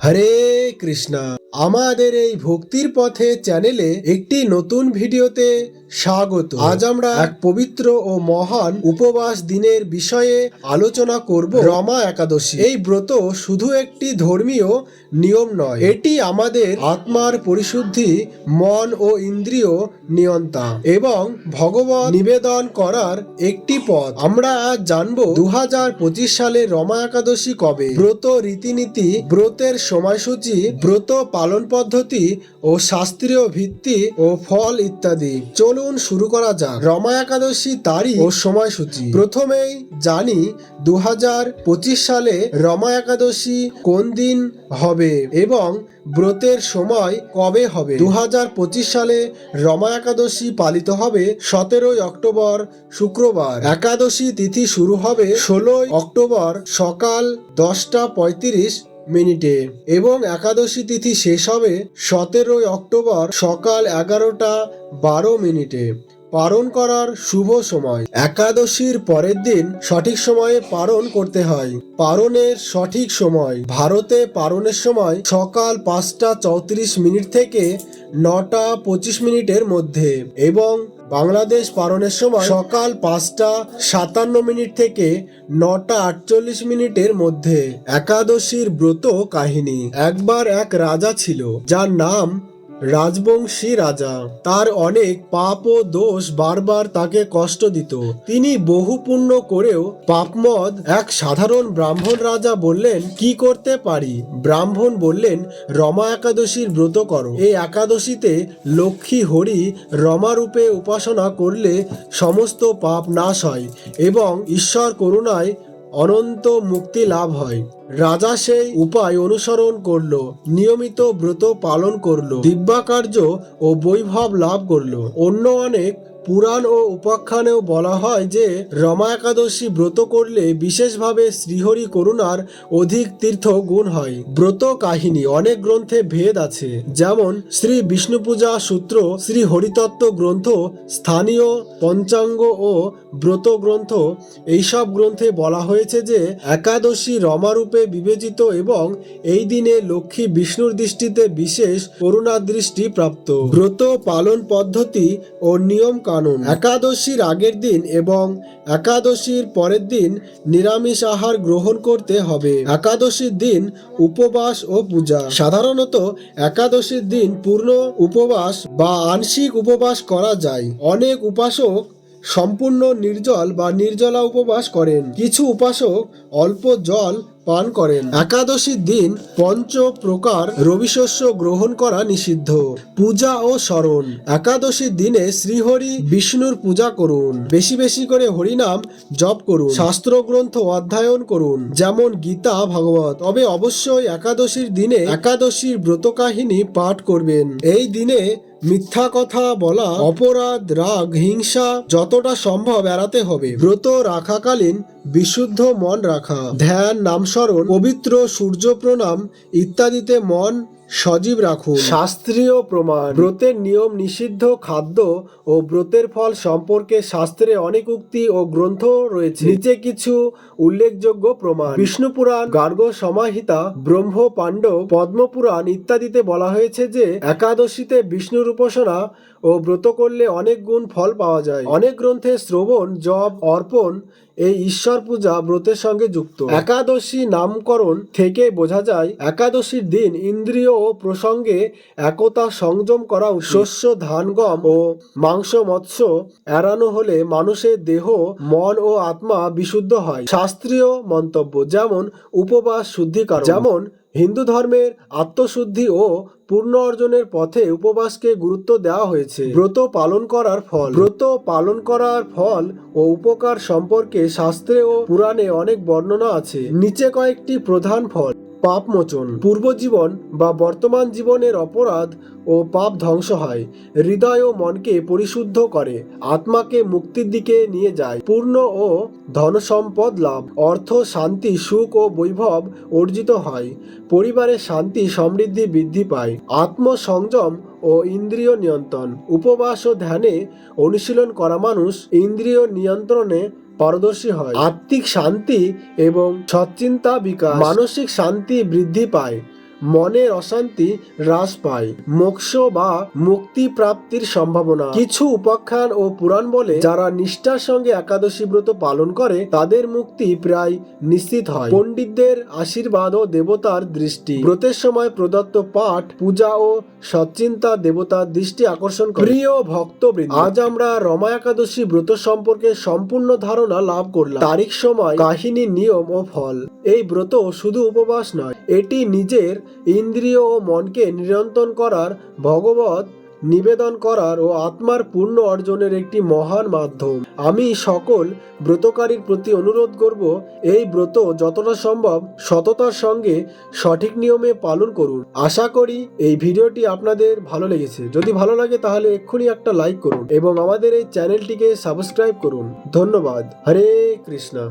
হরে কৃষ্ণা। আমাদের এই ভক্তির পথে চ্যানেলে একটি নতুন ভিডিওতে স্বাগত। আজ আমরা এক পবিত্র ও মহান উপবাস দিনের বিষয়ে আলোচনা করব রমা একাদশী। এই ব্রত শুধু একটি ধর্মীয় নিয়ম নয়, এটি আমাদের আত্মার পরিশুদ্ধি, মন ও ইন্দ্রিয় নিয়ন্তা এবং ভগবান নিবেদন করার একটি পথ। আমরা আজ জানব দু সালে রমা একাদশী কবে। ব্রত রীতিনীতি, ব্রতের সময়সূচি, ব্রত পালন পদ্ধতি ও শাস্ত্রীয় ভিত্তি ও ফল ইত্যাদি। চলুন শুরু করা যাক। রমা একাদশী তারিখ ও সময়সূচি। প্রথমেই জানি দু হাজার পঁচিশ সালে রমা একাদশী কোন দিন হবে এবং ব্রতের সময় কবে হবে। দু হাজার পঁচিশ সালে রমা একাদশী পালিত হবে সতেরোই অক্টোবর শুক্রবার। একাদশী তিথি শুরু হবে ষোলোই অক্টোবর সকাল দশটা পঁয়ত্রিশ মিনিটে। এবং একাদশী তিথি শেষ হবে সতেরোই অক্টোবর সকাল এগারোটা বারো মিনিটে। পালন করার শুভ সময়। একাদশীর পরের দিন সঠিক সময়ে পালন করতে হয়। পালনের সঠিক সময়। ভারতে পালনের সময় সকাল পাঁচটা চৌত্রিশ মিনিট থেকে নটা পঁচিশ মিনিটের মধ্যে। এবং বাংলাদেশ পালনের সময় সকাল পাঁচটা সাতান্ন মিনিট থেকে নটা আটচল্লিশ মিনিটের মধ্যে একাদশীর ব্রত কাহিনী, একবার এক রাজা ছিল, যার নাম রাজবংশী রাজা। তার অনেক পাপ ও দোষ বারবার তাকে কষ্ট দিত। তিনি বহু পুণ্য করেও পাপমদ এক সাধারণ ব্রাহ্মণ রাজা বললেন, কি করতে পারি? ব্রাহ্মণ বললেন, রমা একাদশীর ব্রত করো। এই একাদশীতে লক্ষ্মী হরি রমা রূপে উপাসনা করলে সমস্ত পাপ নাশ হয় এবং ঈশ্বর করুণায় অনন্ত মুক্তি লাভ হয়। রাজা সেই উপায় অনুসরণ করল, নিয়মিত ব্রত পালন করল, দিব্যাকার্য ও বৈভব লাভ করল। অন্য অনেক পুরাণ ও উপাখ্যানেও বলা হয় যে, রমা একাদশী ব্রত করলে বিশেষভাবে শ্রীহরি করুণার অধিক তীর্থ গুণ হয়। ব্রত কাহিনী অনেক গ্রন্থে ভেদ আছে, যেমন শ্রী বিষ্ণু পূজা সূত্র, শ্রী হরিতত্ত্ব গ্রন্থ, স্থানীয় পঞ্চাঙ্গ ও ব্রত গ্রন্থ, এইসব গ্রন্থে বলা হয়েছে যে, একাদশী রমারূপে বিবেচিত এবং এই দিনে লক্ষ্মী বিষ্ণুর দৃষ্টিতে বিশেষ করুণা দৃষ্টি প্রাপ্ত। ব্রত পালন পদ্ধতি ও নিয়ম কানুন। একাদশীর আগের দিন এবং একাদশীর পরের দিন নিরামিষ আহার গ্রহণ করতে হবে। একাদশীর দিন উপবাস ও পূজা। সাধারণত একাদশীর দিন পূর্ণ উপবাস বা আংশিক উপবাস করা যায়। অনেক উপাসক সম্পূর্ণ নির্জল বা নির্জলা উপবাস করেন। কিছু উপাসক অল্প জল পান করেন। একাদশীর দিন পঞ্চ প্রকার রবিশস্য গ্রহণ করা নিষিদ্ধ। পূজা ও স্মরণ। একাদশীর দিনে শ্রীহরি বিষ্ণুর পূজা করুন। বেশি বেশি করে হরিনাম জপ করুন। শাস্ত্র গ্রন্থ অধ্যয়ন করুন। যেমন গীতা, ভাগবত। তবে অবশ্যই একাদশীর দিনে একাদশীর ব্রত কাহিনী পাঠ করবেন। এই দিনে মিথ্যা কথা বলা, অপরাধ, রাগ, হিংসা যতটা সম্ভব এড়াতে হবে। ব্রত রাখাকালীন বিশুদ্ধ মন রাখা, ধ্যান, নামস্মরণ, পবিত্র সূর্য প্রণাম ইত্যাদিতে মন সজীব রাখুন। শাস্ত্রীয় প্রমাণ। ব্রতের নিয়ম নিষিদ্ধ খাদ্য ও ব্রতের ফল সম্পর্কে শাস্ত্রে অনেক উক্তি ও গ্রন্থ রয়েছে। নিচে কিছু উল্লেখযোগ্য প্রমাণ। বিষ্ণু পুরাণ গার্গ সমাহিতা ব্রহ্ম পাণ্ডব পদ্মপুরাণ ইত্যাদিতে বলা হয়েছে যে একাদশীতে বিষ্ণুর উপাসনা ও ব্রত করলে অনেক গুণ ফল পাওয়া যায়। অনেক গ্রন্থে শ্রবণ জপ অর্পণ এই ঈশ্বর পূজা ব্রতের সঙ্গে যুক্ত। একাদশী নামকরণ থেকে বোঝা যায়, একাদশীর দিন ইন্দ্রিয় ও প্রসঙ্গে একতা সংযম করা শস্য, ধান, গম ও মাংস, মৎস্য এড়ানো হলে মানুষের দেহ, মন ও আত্মা বিশুদ্ধ হয়। শাস্ত্রীয় মন্তব্য যেমন, উপবাস শুদ্ধিকার যেমন হিন্দু ধর্মের আত্মশুদ্ধি ও পূর্ণ অর্জনের পথে উপবাসকে গুরুত্ব দেওয়া হয়েছে। ব্রত পালন করার ফল। ব্রত পালন করার ফল ও উপকার সম্পর্কে শাস্ত্রে ও পুরাণে অনেক বর্ণনা আছে। নিচে কয়েকটি প্রধান ফল। পাপ মোচন পূর্বজীবন বা বর্তমান জীবনের অপরাধ ও পাপ ধ্বংস হয়। হৃদয় ও মনকে পরিশুদ্ধ করে। আত্মাকে মুক্তির দিকে নিয়ে যায়। পূর্ণ ও ধনসম্পদ লাভ। অর্থ, শান্তি, সুখ ও বৈভব অর্জিত হয়। পরিবারের শান্তি সমৃদ্ধি বৃদ্ধি পায়। আত্মসংযম ও ইন্দ্রিয় নিয়ন্ত্রণ। উপবাস ও ধ্যানে অনুশীলন করা মানুষ ইন্দ্রিয় নিয়ন্ত্রণে পারদর্শী হয়। আত্মিক শান্তি এবং সচ্চিন্তা বিকাশ। মানসিক শান্তি বৃদ্ধি পায়। মনের অশান্তি হ্রাস পায়, মোক্ষ বা মুক্তি প্রাপ্তির সম্ভাবনা। কিছু উপাখ্যান ও পুরাণ বলে, যারা নিষ্ঠার সঙ্গে একাদশী ব্রত পালন করে, তাদের মুক্তি প্রায় নিশ্চিত হয়। পণ্ডিতদের আশীর্বাদ ও দেবতার দৃষ্টি। ব্রতের সময় প্রদত্ত পাঠ, পূজা ও সচ্চিন্তা দেবতার দৃষ্টি আকর্ষণ করে। প্রিয় ভক্তবৃন্দ, আজ আমরা রমা একাদশী ব্রত সম্পর্কে সম্পূর্ণ ধারণা লাভ করলাম। তারিখ, সময়, কাহিনী, নিয়ম ও ফল। এই ব্রত শুধু উপবাস নয়, এটি নিজের ইন্দ্রিয় ও মনকে নিয়ন্ত্রণ করার ভগবত নিবেদন করার ও আত্মার পূর্ণ অর্জনের একটি মহান মাধ্যম। আমি সকল ব্রতকারীর প্রতি অনুরোধ করব, এই ব্রত যতটা সম্ভব সততার সঙ্গে সঠিক নিয়মে পালন করুন। আশা করি এই ভিডিওটি আপনাদের ভালো লেগেছে। যদি ভালো লাগে তাহলে এক্ষুনি একটা লাইক করুন এবং আমাদের এই চ্যানেলটিকে সাবস্ক্রাইব করুন। ধন্যবাদ। হরে কৃষ্ণা।